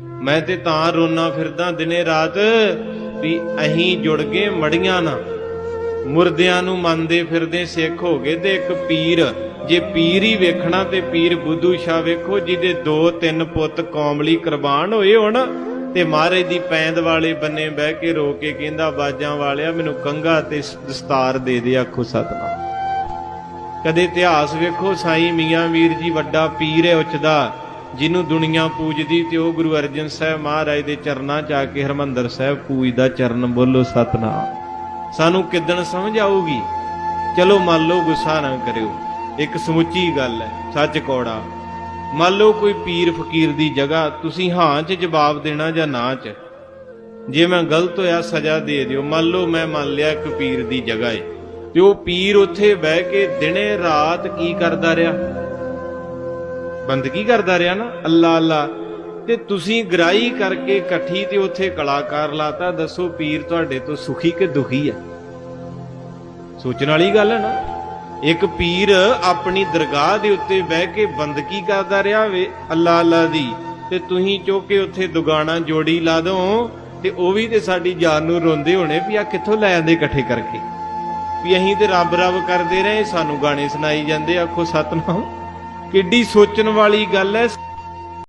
ਮੈਂ ਤੇ ਤਾਂ ਰੋਣਾ ਫਿਰਦਾ ਦਿਨੇ ਰਾਤ ਵੀ ਅਹੀਂ ਜੁੜ ਗਏ ਮੜੀਆਂ ਨਾਲ ਮੁਰਦਿਆਂ ਨੂੰ ਮੰਨਦੇ ਫਿਰਦੇ ਸਿੱਖ ਹੋ ਗਏ ਤੇ ਇੱਕ ਪੀਰ। ਜੇ ਪੀਰ ਹੀ ਵੇਖਣਾ ਤੇ ਪੀਰ ਬੁੱਧੂ ਸ਼ਾਹ ਵੇਖੋ, ਜਿਹਦੇ ਦੋ ਤਿੰਨ ਪੁੱਤ ਕੌਮ ਕੁਰਬਾਨ ਹੋਏ ਹੋਣ ਤੇ ਮਹਾਰਾਜ ਦੀ ਪੈਂਦ ਵਾਲੇ ਬੰਨੇ ਬਹਿ ਕੇ ਰੋ ਕੇ ਕਹਿੰਦਾ, ਬਾਜਾਂ ਵਾਲਿਆ, ਮੈਨੂੰ ਕੰਗਾ ਤੇ ਦਸਤਾਰ ਦੇ ਦੇ, ਆਖੋ ਸਤਨਾਮ। ਕਦੇ ਇਤਿਹਾਸ ਵੇਖੋ, ਸਾਈ ਮੀਆਂ ਵੀਰ ਜੀ ਵੱਡਾ ਪੀਰ ਹੈ ਉੱਚਦਾ। ਜਿਹਨੂੰ ਦੁਨੀਆ ਪੂਜਦੀ ਤੇ ਉਹ ਗੁਰੂ ਅਰਜਨ ਸਾਹਿਬ ਮਹਾਰਾਜ ਦੇ ਚਰਨਾਂ 'ਚ ਆ ਕੇ ਹਰਮੰਦਰ ਸਾਹਿਬ ਪੂਜਦਾ ਚਰਨ ਬੋਲੋ ਸਤਨਾਮ। ਸਾਨੂੰ ਕਿਦਣ ਸਮਝ ਆਊਗੀ? ਚਲੋ ਮੰਨ ਲਓ ਗੁੱਸਾ ਨਾ ਕਰਿਓ। ਇੱਕ ਸਮੁੱਚੀ ਗੱਲ ਹੈ, ਸੱਚ ਕੌੜਾ। ਮੰਨ ਲਓ ਕੋਈ ਪੀਰ ਫਕੀਰ ਦੀ ਜਗ੍ਹਾ, ਤੁਸੀਂ ਹਾਂ 'ਚ ਜਵਾਬ ਦੇਣਾ ਜਾਂ ਨਾ 'ਚ। ਜੇ ਮੈਂ ਗਲਤ ਹੋਇਆ, ਸਜ਼ਾ ਦੇ ਦਿਓ। ਮੰਨ ਲਓ ਮੈਂ ਮੰਨ ਲਿਆ ਇੱਕ ਪੀਰ ਦੀ ਜਗ੍ਹਾ ਏ। ਤੇ ਉਹ ਪੀਰ ਉੱਥੇ ਬਹਿ ਕੇ ਦਿਨੇ ਰਾਤ ਕੀ ਕਰਦਾ ਰਿਹਾ? ਬੰਦਗੀ ਕਰਦਾ ਰਿਹਾ ਨਾ, ਅੱਲਾ ਅੱਲਾ। ਤੇ ਤੁਸੀਂ ਗ੍ਰਾਈ ਕਰਕੇ ਇਕੱਠੀ ਤੇ ਉੱਥੇ ਕਲਾਕਾਰ ਲਾਤਾ, ਦੱਸੋ ਪੀਰ ਤੁਹਾਡੇ ਤੋਂ ਸੁਖੀ ਕਿ ਦੁਖੀ ਹੈ ਸੋਚਣ ਵਾਲੀ ਗੱਲ ਹੈ ਨਾ, ਇੱਕ ਪੀਰ ਆਪਣੀ ਦਰਗਾਹ ਦੇ ਉੱਤੇ ਬਹਿ ਕੇ ਬੰਦਗੀ ਕਰਦਾ ਰਿਹਾ ਵੇ, ਅੱਲਾ ਅੱਲਾ ਦੀ। ਤੇ ਤੁਸੀਂ ਚੁੱਕ ਕੇ ਉੱਥੇ ਦੁਗਾਣਾ ਜੋੜੀ ਲਾ ਦੋ, ਤੇ ਉਹ ਵੀ ਤੇ ਸਾਡੀ ਜਾਨ ਨੂੰ ਰੋਂਦੇ ਹੋਣੇ ਵੀ ਆ ਕਿੱਥੋਂ ਲੈ ਆਂਦੇ ਇਕੱਠੇ ਕਰਕੇ। ਵੀ ਅਸੀਂ ਤੇ ਰੱਬ ਰੱਬ ਕਰਦੇ ਰਹੇ, ਸਾਨੂੰ ਗਾਣੇ ਸੁਣਾਈ ਜਾਂਦੇ, ਆਖੋ ਸਤਨਾਮ। ਕਿੱਡੀ ਸੋਚਣ ਵਾਲੀ ਗੱਲ ਹੈ।